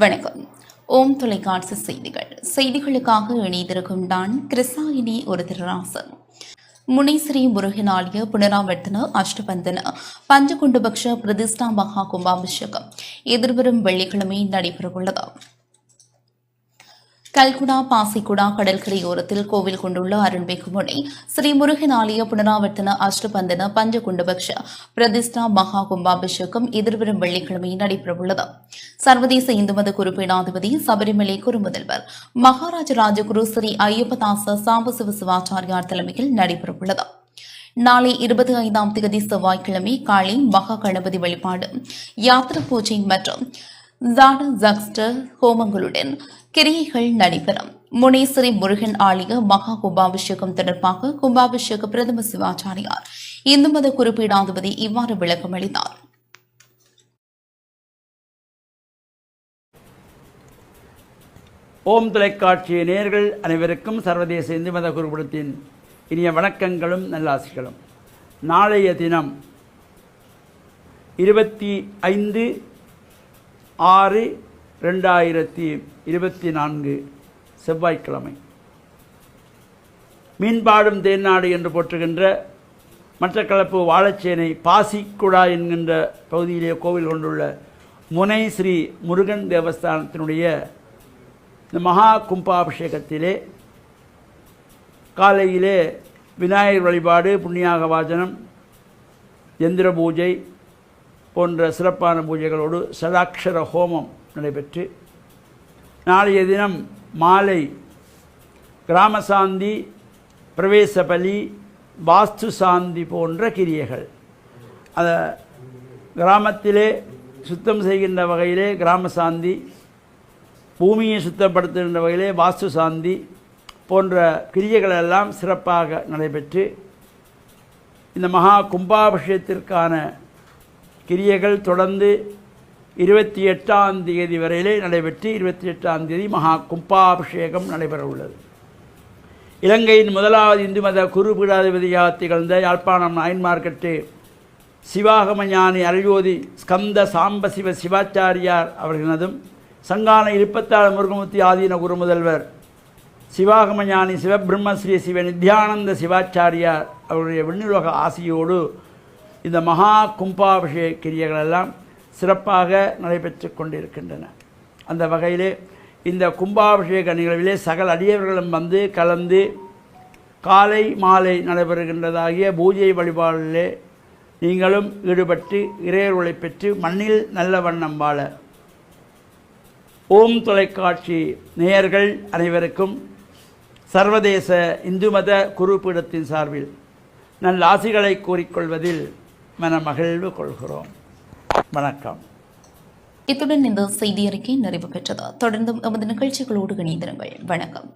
வணக்கம். ஓம் தொலைக்காட்சி செய்திகள். செய்திகளுக்காக இணைந்திருக்கும் நான் கிருசாயினி ஒரு திருராசன் முனைஸ்ரீ முருகன் புனராவர்த்தன அஷ்டபந்தன பஞ்சகுண்டபக்ஷ பிரதிஷ்டா மகா கும்பாபிஷேகம் எதிர்வரும் வெள்ளிக்கிழமை நடைபெறவுள்ளது கல்குடா பாசிக்குடா கடற்கரையோரத்தில் கோவில் கொண்டுள்ள அருள்மிகு முனை ஸ்ரீ முருகன் ஆலய புனராவர்த்தன அஷ்டபந்தன பஞ்சகுண்டபக்ஷ பிரதிஷ்டா மகா கும்பாபிஷேகம் எதிர்வரும் வெள்ளிக்கிழமை நடைபெறவுள்ளது. சர்வதேச இந்து மத குறிப்பீடாதிபதி சபரிமலை குருமுதல்வர் மகாராஜ ராஜகுரு ஸ்ரீ ஐயப்பதாச சாம்பசிவ சிவாச்சாரியார் தலைமையில் நடைபெறவுள்ளது. நாளை இருபத்தி ஐந்தாம் தேதி செவ்வாய்க்கிழமை காலை மகா கணபதி வழிபாடு யாத்திரை பூஜை மற்றும் ஜான ஜக்ஸ்டர் ஹோமங்களுடன் கிரியைகள் நடைபெறும். முனேஸ்வரி முருகன் ஆலய மகா கும்பாபிஷேகம் தொடர்பாக கும்பாபிஷேக பிரதம சிவாச்சாரியார் இந்து மத குறிப்பீடாதிபதி இவ்வாறு விளக்கம் அளித்தார். ஓம் தொலைக்காட்சி நேர்கள் அனைவருக்கும் சர்வதேச இந்து மத குருகுலத்தின் இனிய வணக்கங்களும் நல்லாசிகளும். நாளைய தினம் இருபத்தி ஐந்து ஆறு ரெண்டாயிரத்தி இருபத்தி நான்கு செவ்வாய்க்கிழமை. மீன்பாடும் தேன்னாடு என்று போற்றுகின்ற மட்டக்களப்பு வாழைச்சேனை பாசிக்குடா என்கின்ற பகுதியிலே கோவில் கொண்டுள்ள முனை ஸ்ரீ முருகன் தேவஸ்தானத்தினுடைய இந்த மகா கும்பாபிஷேகத்திலே காலையிலே விநாயகர் வழிபாடு புண்ணியாக வாசனம் எந்திர பூஜை போன்ற சிறப்பான பூஜைகளோடு சதாட்சர ஹோமம் நடைபெற்று நாளைய தினம் மாலை கிராமசாந்தி பிரவேச பலி வாஸ்து சாந்தி போன்ற கிரியைகள். அந்த கிராமத்திலே சுத்தம் செய்கின்ற வகையிலே கிராமசாந்தி பூமியை சுத்தப்படுத்துகின்ற வகையிலே வாஸ்து சாந்தி போன்ற கிரியைகளெல்லாம் சிறப்பாக நடைபெற்று இந்த மகா கும்பாபிஷேகத்திற்கான கிரியைகள் தொடர்ந்து இருபத்தி எட்டாம் தேதி வரையிலே நடைபெற்று இருபத்தி எட்டாம் தேதி மகா கும்பாபிஷேகம் நடைபெற உள்ளது இலங்கையின் முதலாவது இந்து மத குருபீடாதிபதியாக திகழ்ந்த யாழ்ப்பாணம் நயன் மார்க்கெட்டு சிவாகமஞானி அருள்யோதி ஸ்கந்த சாம்ப சிவ சிவாச்சாரியார் அவர்களதும் சங்கான இருபத்தாறு முருகமூர்த்தி ஆதீன குருமுதல்வர் சிவாகமஞானி சிவபிரம்மஸ்ரீ சிவ நித்யானந்த சிவாச்சாரியார் அவருடைய விண்ணுலக ஆசியோடு இந்த மகா கும்பாபிஷேக கிரியைகள் எல்லாம் சிறப்பாக நடைபெற்று கொண்டிருக்கின்றன. அந்த வகையிலே இந்த கும்பாபிஷேக நிகழ்விலே சகல அடியவர்களும் வந்து கலந்து காலை மாலை நடைபெறுகின்றதாகிய பூஜை வழிபாடிலே நீங்களும் ஈடுபட்டு இறையர்களை பெற்று மண்ணில் நல்ல வண்ணம் வாழ. ஓம் தொலைக்காட்சி நேயர்கள் அனைவருக்கும் சர்வதேச இந்து மத குருப்பீடத்தின் சார்பில் நல்ல ஆசிகளை கூறிக்கொள்வதில் மனமகிழ்வு கொள்கிறோம். வணக்கம். இத்துடன் இந்த செய்தி அறிக்கை நிறைவு பெற்றது. தொடர்ந்தும் எமது நிகழ்ச்சிகளோடு இணைந்திருங்கள். வணக்கம்.